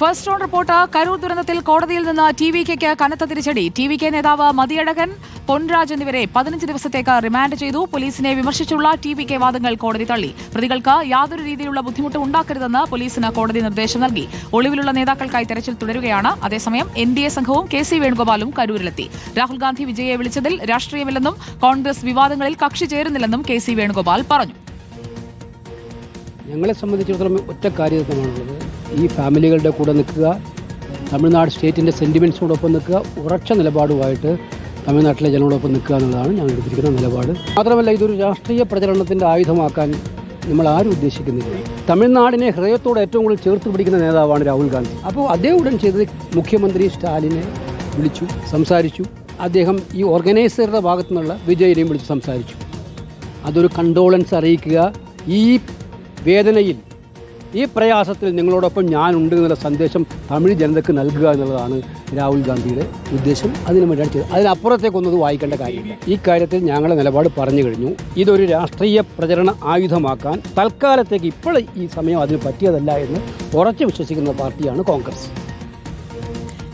First on report Karur ദുരന്തത്തിൽ കോടതിയിൽ നിന്ന് ടി വി കെക്ക് കനത്ത തിരിച്ചടി. ടി വി കെ നേതാവ് മതിയടകൻ പൊൻരാജ് എന്നിവരെ പതിനഞ്ച് ദിവസത്തേക്ക് റിമാൻഡ് ചെയ്തു. പോലീസിനെ വിമർശിച്ചുള്ള ടി വി കെ വാദങ്ങൾ കോടതി തള്ളി. പ്രതികൾക്ക് യാതൊരു രീതിയിലുള്ള ബുദ്ധിമുട്ട് ഉണ്ടാക്കരുതെന്ന് പോലീസിന് കോടതി നിർദ്ദേശം നൽകി. ഒളിവിലുള്ള നേതാക്കൾക്കായി തെരച്ചിൽ തുടരുകയാണ്. അതേസമയം എൻ ഡി എ സംഘവും കെ സി വേണുഗോപാലും കരൂരിലെത്തി. രാഹുൽ ഗാന്ധി വിജയെ വിളിച്ചതിൽ രാഷ്ട്രീയമില്ലെന്നും കോൺഗ്രസ് വിവാദങ്ങളിൽ കക്ഷി ചേരുന്നില്ലെന്നും കെ സി വേണുഗോപാൽ പറഞ്ഞു. ഞങ്ങളെ സംബന്ധിച്ചിടത്തോളം ഒറ്റ കാര്യമാണുള്ളത് ഈ ഫാമിലികളുടെ കൂടെ നിൽക്കുക തമിഴ്നാട് സ്റ്റേറ്റിന്റെ സെന്റിമെന്റ്സിനോടൊപ്പം നിൽക്കുക ഉറച്ച നിലപാടുമായിട്ട് തമിഴ്നാട്ടിലെ ജനങ്ങളോടൊപ്പം നിൽക്കുക എന്നുള്ളതാണ് ഞാൻ എടുത്തിരിക്കുന്ന നിലപാട്. മാത്രമല്ല ഇതൊരു രാഷ്ട്രീയ പ്രചരണത്തിന്റെ ആയുധമാക്കാൻ നമ്മൾ ആരും ഉദ്ദേശിക്കുന്നില്ല. തമിഴ്നാടിനെ ഹൃദയത്തോട് ഏറ്റവും കൂടുതൽ ചേർത്ത് പിടിക്കുന്ന നേതാവാണ് രാഹുൽ ഗാന്ധി. അപ്പോൾ അദ്ദേഹം ഉടൻ ചെയ്തത് മുഖ്യമന്ത്രി സ്റ്റാലിനെ വിളിച്ചു സംസാരിച്ചു. അദ്ദേഹം ഈ ഓർഗനൈസറുടെ ഭാഗത്തു നിന്നുള്ള വിജയനെയും വിളിച്ച് സംസാരിച്ചു. അതൊരു കണ്ടോളൻസ് അറിയിക്കുക. ഈ വേദനയിൽ ഈ പ്രയാസത്തിൽ നിങ്ങളോടൊപ്പം ഞാനുണ്ട് എന്നുള്ള സന്ദേശം തമിഴ് ജനതയ്ക്ക് നൽകുക എന്നുള്ളതാണ് രാഹുൽ ഗാന്ധിയുടെ ഉദ്ദേശം. അതിന് വേണ്ടിയാണ് ചെയ്തത്. അതിനപ്പുറത്തേക്കൊന്നും വായിക്കേണ്ട കാര്യമില്ല. ഈ കാര്യത്തിൽ ഞങ്ങളുടെ നിലപാട് പറഞ്ഞു കഴിഞ്ഞു. ഇതൊരു രാഷ്ട്രീയ പ്രചരണ ആയുധമാക്കാൻ തൽക്കാലത്തേക്ക് ഇപ്പോൾ ഈ സമയം അതിന് പറ്റിയതല്ല എന്ന് ഉറച്ചു വിശ്വസിക്കുന്ന പാർട്ടിയാണ് കോൺഗ്രസ്.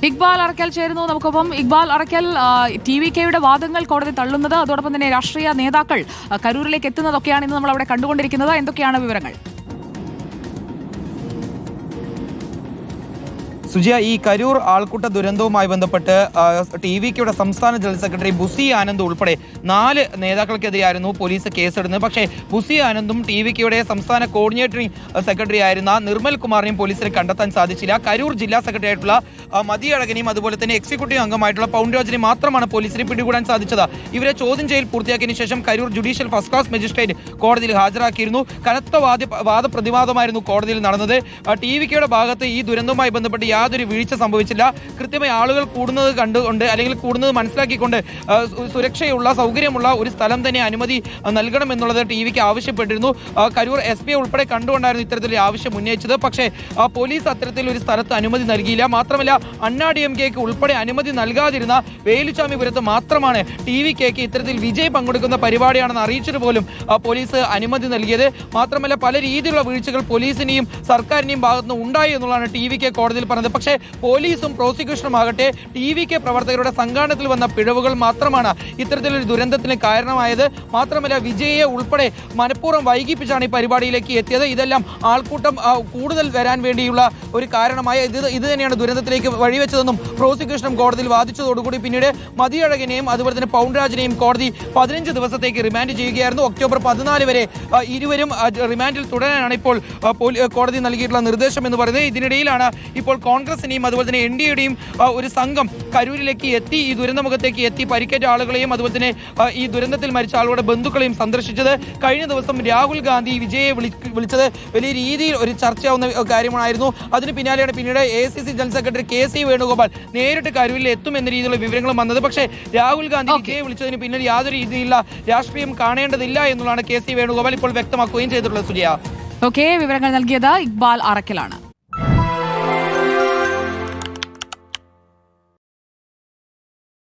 ഇക്ബാൽ അറക്കൽ ചേരുന്നു. നമുക്കൊപ്പം ഇക്ബാൽ അറക്കൽ ടി വി കെയുടെ വാദങ്ങൾ കോടതി തള്ളുന്നത് അതോടൊപ്പം തന്നെ രാഷ്ട്രീയ നേതാക്കൾ കരൂരിലേക്ക് എത്തുന്നതൊക്കെയാണ് ഇന്ന് നമ്മൾ അവിടെ കണ്ടുകൊണ്ടിരിക്കുന്നത്. എന്തൊക്കെയാണ് വിവരങ്ങൾ? സുജിയ ഈ കരൂർ ആൾക്കൂട്ട ദുരന്തവുമായി ബന്ധപ്പെട്ട് ടി വി കെയുടെ സംസ്ഥാന ജനറൽ സെക്രട്ടറി ബുസി ആനന്ദ് ഉൾപ്പെടെ നാല് നേതാക്കൾക്കെതിരെയായിരുന്നു പോലീസ് കേസെടുത്തത്. പക്ഷേ ബുസി ആനന്ദും ടി വി കെയുടെ സംസ്ഥാന കോർഡിനേറ്ററിംഗ് സെക്രട്ടറി ആയിരുന്ന നിർമ്മൽ കുമാറിനെയും പോലീസിനെ കണ്ടെത്താൻ സാധിച്ചില്ല. കരൂർ ജില്ലാ സെക്രട്ടറി ആയിട്ടുള്ള മതിയഴകനെയും അതുപോലെ തന്നെ എക്സിക്യൂട്ടീവ് അംഗമായിട്ടുള്ള പൗണ്ട്രാജിനെയും മാത്രമാണ് പോലീസിന് പിടികൂടാൻ സാധിച്ചത്. ഇവരെ ചോദ്യം ചെയ്യൽ പൂർത്തിയാക്കിയതിനു ശേഷം Karur judicial first class magistrate കോടതിയിൽ ഹാജരാക്കിയിരുന്നു. കനത്ത വാദ വാദപ്രതിവാദമായിരുന്നു കോടതിയിൽ നടന്നത്. ടി വി കെയുടെ ഭാഗത്ത് ഈ ദുരന്തവുമായി ബന്ധപ്പെട്ട് യാതൊരു വീഴ്ച സംഭവിച്ചില്ല. കൃത്യമായി ആളുകൾ കൂടുന്നത് കണ്ടുകൊണ്ട് അല്ലെങ്കിൽ കൂടുന്നത് മനസ്സിലാക്കിക്കൊണ്ട് സുരക്ഷയുള്ള സൗകര്യമുള്ള ഒരു സ്ഥലം തന്നെ അനുമതി നൽകണം നൽകണമെന്നുള്ളത് ടി വിക്ക് ആവശ്യപ്പെട്ടിരുന്നു. കരൂർ എസ് പി ഉൾപ്പെടെ കണ്ടുകൊണ്ടായിരുന്നു ഇത്തരത്തിലൊരു ആവശ്യം ഉന്നയിച്ചത്. പക്ഷേ പോലീസ് അത്തരത്തിൽ ഒരു സ്ഥലത്ത് അനുമതി നൽകിയില്ല. മാത്രമല്ല അണ്ണാ ഡി എം കെക്ക് ഉൾപ്പെടെ അനുമതി നൽകാതിരുന്ന വേലുചാമിപുരത്ത് മാത്രമാണ് ടി വി കെക്ക് ഇത്തരത്തിൽ വിജയ് പങ്കെടുക്കുന്ന പരിപാടിയാണെന്ന് അറിയിച്ചിട്ട് പോലും പോലീസ് അനുമതി നൽകിയത്. മാത്രമല്ല പല രീതിയിലുള്ള വീഴ്ചകൾ പോലീസിനെയും സർക്കാരിനെയും ഭാഗത്തുനിന്ന് ഉണ്ടായി എന്നുള്ളതാണ് ടി വി കെ കോടതിയിൽ പറഞ്ഞത്. പക്ഷേ പോലീസും പ്രോസിക്യൂഷനും ആകട്ടെ ടി വി കെ പ്രവർത്തകരുടെ സംഘാടനത്തിൽ വന്ന പിഴവുകൾ മാത്രമാണ് ഇത്തരത്തിലൊരു ദുരന്തത്തിന് കാരണമായത്. മാത്രമല്ല വിജയെ ഉൾപ്പെടെ മനഃപൂർവം വൈകിപ്പിച്ചാണ് ഈ പരിപാടിയിലേക്ക് എത്തിയത്. ഇതെല്ലാം ആൾക്കൂട്ടം കൂടുതൽ വരാൻ വേണ്ടിയുള്ള ഒരു കാരണമായ ഇത് ഇത് തന്നെയാണ് ദുരന്തത്തിലേക്ക് വഴിവെച്ചതെന്നും പ്രോസിക്യൂഷനും കോടതിയിൽ വാദിച്ചതോടുകൂടി പിന്നീട് മതിയഴകനെയും അതുപോലെ തന്നെ പൗൺരാജിനെയും കോടതി പതിനഞ്ച് ദിവസത്തേക്ക് റിമാൻഡ് ചെയ്യുകയായിരുന്നു. ഒക്ടോബർ പതിനാല് വരെ ഇരുവരും റിമാൻഡിൽ തുടരാനാണ് ഇപ്പോൾ കോടതി നൽകിയിട്ടുള്ള നിർദ്ദേശം എന്ന് പറയുന്നത്. ഇതിനിടയിലാണ് ഇപ്പോൾ കോൺഗ്രസിനെയും അതുപോലെ തന്നെ എൻ ഡി എയുടെയും ഒരു സംഘം കരൂരിലേക്ക് എത്തി ഈ ദുരന്തമുഖത്തേക്ക് എത്തി പരിക്കേറ്റ ആളുകളെയും അതുപോലെ തന്നെ ഈ ദുരന്തത്തിൽ മരിച്ച ആളുകളുടെ ബന്ധുക്കളെയും സന്ദർശിച്ചത്. കഴിഞ്ഞ ദിവസം രാഹുൽ ഗാന്ധി വിജയെ വിളി- വിളിച്ചത് വലിയ രീതിയിൽ ഒരു ചർച്ചയാവുന്ന കാര്യമായിരുന്നു. അതിന് പിന്നാലെയാണ് പിന്നീട് A C C general secretary K C Venugopal നേരിട്ട് കരൂരിൽ എത്തും എന്ന രീതിയിലുള്ള വിവരങ്ങളും വന്നത്. പക്ഷേ രാഹുൽ ഗാന്ധി വിജയെ വിളിച്ചതിന് പിന്നിൽ യാതൊരു രീതിയിലുള്ള രാഷ്ട്രീയം കാണേണ്ടതില്ല എന്നുള്ളതാണ് കെ സി വേണുഗോപാൽ ഇപ്പോൾ വ്യക്തമാക്കുകയും ചെയ്തിട്ടുള്ളത്. സുജയ. ഓക്കെ വിവരങ്ങൾ നൽകിയത് ഇക്ബാൽ അറക്കലാണ്.